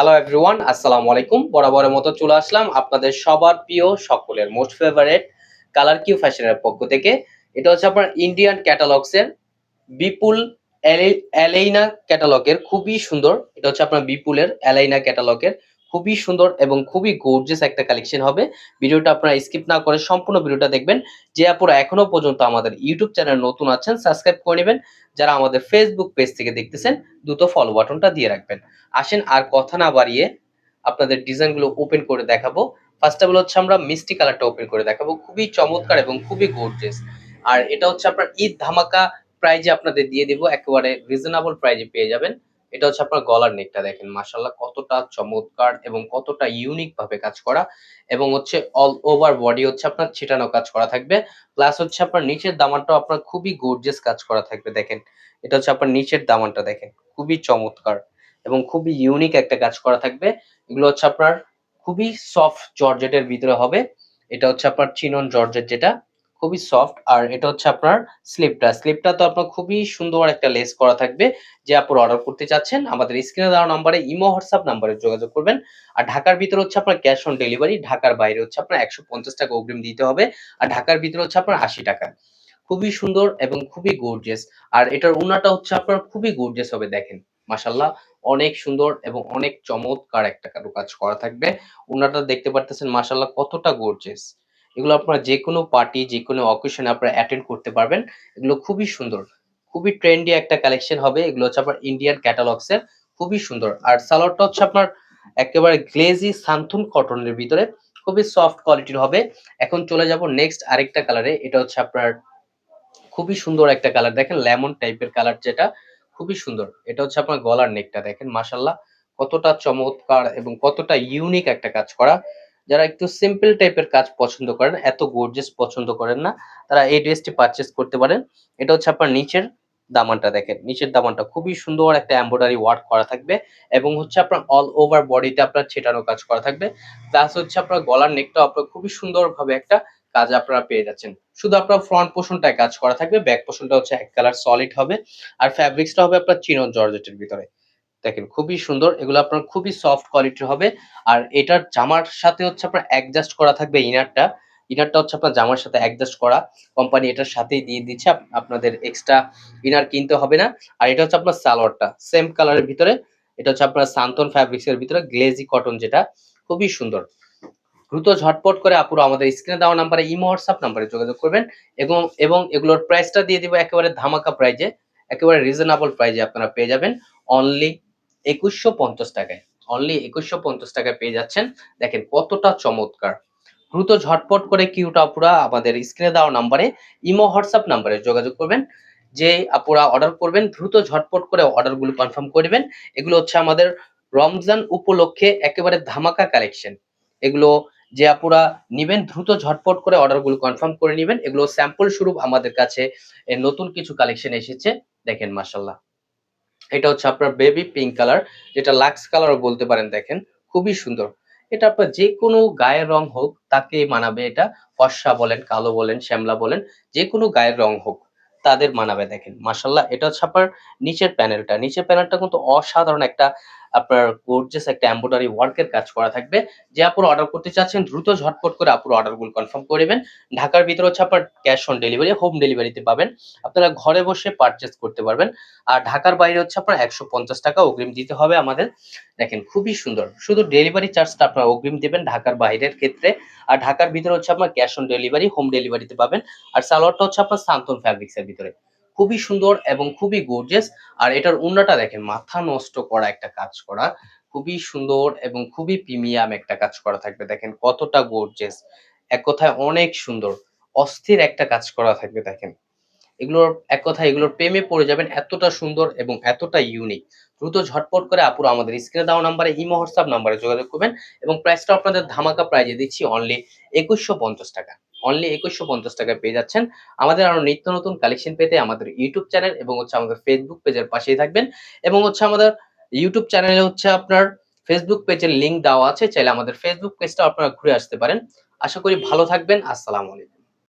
Hello everyone আসসালামু আলাইকুম বরাবরের মতো চলে আসলাম আপনাদের সবার প্রিয় সকলের মোস্ট ফেভারেট কালার কিউ ফ্যাশনের পক্ষ থেকে। এটা হচ্ছে আপনার ইন্ডিয়ান ক্যাটালগস এর বিপুল ক্যাটালগ ক্যাটালগের খুবই সুন্দর। এটা হচ্ছে আপনার বিপুলের অ্যালাইনা ক্যাটালগের খুবই সুন্দর এবং খুবই গর্জিয়াস একটা কালেকশন হবে। ভিডিওটা আপনারা স্কিপ না করে সম্পূর্ণ ভিডিওটা দেখবেন। যে আপনারা এখনও পর্যন্ত আমাদের ইউটিউব চ্যানেল নতুন আছেন সাবস্ক্রাইব করে নেবেন। যারা আমাদের ফেসবুক পেজ থেকে দেখতেছেন, দ্রুত ফলো বাটনটা দিয়ে রাখবেন। আসেন আর কথা না বাড়িয়ে আপনাদের ডিজাইনগুলো ওপেন করে দেখাবো। ফার্স্ট অফ অল হচ্ছে আমরা মিষ্টি কালারটা ওপেন করে দেখাবো। খুবই চমৎকার এবং খুবই গর্জিয়াস আর এটা হচ্ছে আপনার ঈদ ধামাকা প্রাইজে আপনাদের দিয়ে দিব। একেবারে রিজনেবল প্রাইজে পেয়ে যাবেন। এটা হচ্ছে আপনার গলার নেকটা দেখেন মাশাল্লাহ কতটা চমৎকার এবং কতটা ইউনিক ভাবে কাজ করা এবং হচ্ছে অল ওভার বডি হচ্ছে আপনার ছিটানো কাজ করা থাকবে প্লাস হচ্ছে আপনার নিচের দামানটাও আপনার খুবই গর্জিয়াস কাজ করা থাকবে দেখেন, এটা হচ্ছে আপনার নিচের দামানটা দেখেন, খুবই চমৎকার এবং খুবই ইউনিক একটা কাজ করা থাকবে, এগুলো হচ্ছে আপনার খুবই সফট জর্জেটের ভিতরে হবে, এটা হচ্ছে আপনার চিনন জর্জেট যেটা খুবই সফট আর এটা হচ্ছে আপনার স্লিপটা স্লিপটা তো আপনার খুবই সুন্দর একটা লেস করা থাকবে, যে আপনার অর্ডার করতে চাচ্ছেন, আমাদের স্ক্রিনে দেওয়া নাম্বারে ইমো হোয়াটসঅ্যাপ নাম্বারে যোগাযোগ করবেন। আর ঢাকার ভিতরে হচ্ছে আপনার ক্যাশ অন ডেলিভারি ঢাকার বাইরে হচ্ছে আপনার একশো পঞ্চাশ টাকা অগ্রিম দিতে হবে, আর ঢাকার ভিতরে হচ্ছে আপনার আশি টাকা। খুবই সুন্দর এবং খুবই গর্জিয়াস আর এটার উনাটা হচ্ছে আপনার খুবই গর্জিয়াস হবে, দেখেন। মাশাল্লাহ অনেক সুন্দর এবং অনেক চমৎকার একটা কাজ করা থাকবে। উনাটা দেখতে পারতেছেন মাশাল্লাহ কতটা গর্জিয়াস এগুলো আপনারা যে কোনো পার্টি যে কোনো অকেশনে আপনারা অ্যাটেন্ড করতে পারবেন। এগুলো খুবই সুন্দর। খুবই ট্রেন্ডি একটা কালেকশন হবে। এগুলো হচ্ছে আপনার ইন্ডিয়ান ক্যাটালগস এর। খুবই সুন্দর। আর সালোয়ারটা হচ্ছে আপনার একেবারে গ্লেজি সান্থুন কটনের ভিতরে। খুবই সফট কোয়ালিটির হবে। এখন চলে যাব নেক্সট আরেকটা কালারে এটা হচ্ছে আপনার খুবই সুন্দর একটা কালার দেখেন লেমন টাইপের কালার যেটা। খুবই সুন্দর। এটা হচ্ছে আপনার গলার নেকটা দেখেন মাশাল্লাহ কতটা চমৎকার এবং কতটা ইউনিক একটা কাজ করা। যারা একটু সিম্পল টাইপের কাজ পছন্দ করেন, এত গর্জিয়াস পছন্দ করেন না, তারা এই ড্রেসটি পারচেস করতে পারেন। এটা হচ্ছে আপনার নিচের দামানটা দেখেন। নিচের দামানটা খুবই সুন্দর একটা এমব্রয়ডারি ওয়ার্ক করা থাকবে এবং হচ্ছে আপনার অল ওভার বডিতে আপনার ছেটানো কাজ করা থাকবে। প্লাস হচ্ছে আপনার গলার নেকটা আপনার খুবই সুন্দরভাবে একটা কাজ আপনারা পেয়ে যাচ্ছেন। শুধু আপনার ফ্রন্ট পোর্শনটায় কাজ করা থাকবে ব্যাক পোর্শনটা হচ্ছে এক কালার সলিড হবে। আর ফ্যাব্রিক্সটা হবে আপনার চিনন জর্জেটের ভিতরে। দেখেন খুবই সুন্দর, এগুলো আপনার খুবই সফট কোয়ালিটির হবে। আর এটার জামার সাথে হচ্ছে আপনার অ্যাডজাস্ট করা থাকবে ইনারটা ইনারটা হচ্ছে আপনার জামার সাথে অ্যাডজাস্ট করা। কোম্পানি এটার সাথেই দিয়ে দিচ্ছে আপনাদের এক্সট্রা ইনার কিনতে হবে না। আর এটা হচ্ছে আপনার সালোয়ারটা সেম কালারের ভিতরে। এটা হচ্ছে আপনার সান্তন ফ্যাব্রিক্সের ভিতরে গ্লেজি কটন যেটা, খুবই সুন্দর। দ্রুত ঝটপট করে আপুরো আমাদের স্ক্রিনে দেওয়া নাম্বারে ইমো হোয়াটসঅ্যাপ নাম্বারে যোগাযোগ করবেন। এবং এবং এগুলোর প্রাইসটা দিয়ে দিব একেবারে ধামাকা প্রাইজে একেবারে রিজনেবল প্রাইজে আপনারা পেয়ে যাবেন। অনলি একুশশো পঞ্চাশ টাকায়। অনলি একুশশো পঞ্চাশ টাকায় পেয়ে যাচ্ছেন। দেখেন কতটা চমৎকার। দ্রুত ঝটপট করে কিউটা আপুরা আমাদের স্ক্রিনে দেওয়া নাম্বারে, ইমো, হোয়াটসঅ্যাপ নাম্বারে যোগাযোগ করবেন। যে আপুরা অর্ডার করবেন, দ্রুত ঝটপট করে অর্ডারগুলো কনফার্ম করবেন এগুলো হচ্ছে আমাদের রমজান উপলক্ষে একেবারে ধামাকা কালেকশন এগুলো যে আপুরা নিবেন, দ্রুত ঝটপট করে অর্ডারগুলো কনফার্ম করে নেবেন। এগুলো স্যাম্পল স্বরূপ আমাদের কাছে নতুন কিছু কালেকশন এসেছে। দেখেন মাসাল্লাহ এটা হচ্ছে আপনার বেবি পিঙ্ক কালার যেটা লাক্স কালারও বলতে পারেন, দেখেন, খুবই সুন্দর। এটা আপনার যে কোনো গায়ের রং হোক তাকে মানাবে এটা, ফর্সা বলেন, কালো বলেন, শ্যামলা বলেন যে কোনো গায়ের রং হোক, তাদের মানাবে, দেখেন। মাসাল্লাহ এটা হচ্ছে আপনার নিচের প্যানেলটা নিচের প্যানেলটা কিন্তু অসাধারণ একটা আপনার গর্জেস একটা এমব্রয়ডারি ওয়ার্কের কাজ করা থাকবে। যে আপুর অর্ডার করতে চাচ্ছেন, দ্রুত ঝটপট করে আপুর অর্ডারগুলো কনফার্ম করে ঢাকার ভিতরে হচ্ছে আপনার ক্যাশ অন ডেলিভারি হোম ডেলিভারিতে পাবেন। আপনারা ঘরে বসে পারচেস করতে পারবেন। আর ঢাকার বাইরে হচ্ছে আপনার একশো পঞ্চাশ টাকা অগ্রিম দিতে হবে আমাদের। দেখেন, খুবই সুন্দর। শুধু ডেলিভারি চার্জটা আপনার অগ্রিম দেবেন ঢাকার বাইরের ক্ষেত্রে। আর ঢাকার ভিতরে হচ্ছে আপনার ক্যাশ অন ডেলিভারি হোম ডেলিভারিতে পাবেন। আর সালোয়ারটা হচ্ছে আপনার সান্তন ফ্যাব্রিক্স এর ভিতরে। খুবই সুন্দর এবং খুবই গর্জিয়াস আর এটার উন্নাটা দেখেন, মাথা নষ্ট করা একটা কাজ করা। খুবই সুন্দর এবং খুবই প্রিমিয়াম একটা কাজ করা থাকবে। দেখেন কতটা গর্জিয়াস এক কথায় অনেক সুন্দর। অস্থির একটা কাজ করা থাকবে, দেখেন। এগুলোর এক কথা এগুলোর প্রেমে পড়ে যাবেন, এতটা সুন্দর এবং এতটা ইউনিক দ্রুত ঝটপট করে আপুরো আমাদের স্ক্রিনে দেওয়া নাম্বারে, ইমো, হোয়াটসঅ্যাপ নাম্বারে যোগাযোগ করবেন এবং প্রাইসটা আপনাদের ধামাকা প্রাইজে দিচ্ছি অনলি একুশশো পঞ্চাশ টাকা। অনলি একুশশো পঞ্চাশ টাকায় পেয়ে যাচ্ছেন। আমাদের আরও নিত্য নতুন কালেকশন পেতে আমাদের ইউটিউব চ্যানেল এবং হচ্ছে আমাদের ফেসবুক পেজের পাশেই থাকবেন। এবং হচ্ছে আমাদের ইউটিউব চ্যানেলে হচ্ছে আপনার ফেসবুক পেজের লিঙ্ক দেওয়া আছে। চাইলে আমাদের ফেসবুক পেজটা আপনারা ঘুরে আসতে পারেন। আশা করি ভালো থাকবেন। আসসালামু আলাইকুম।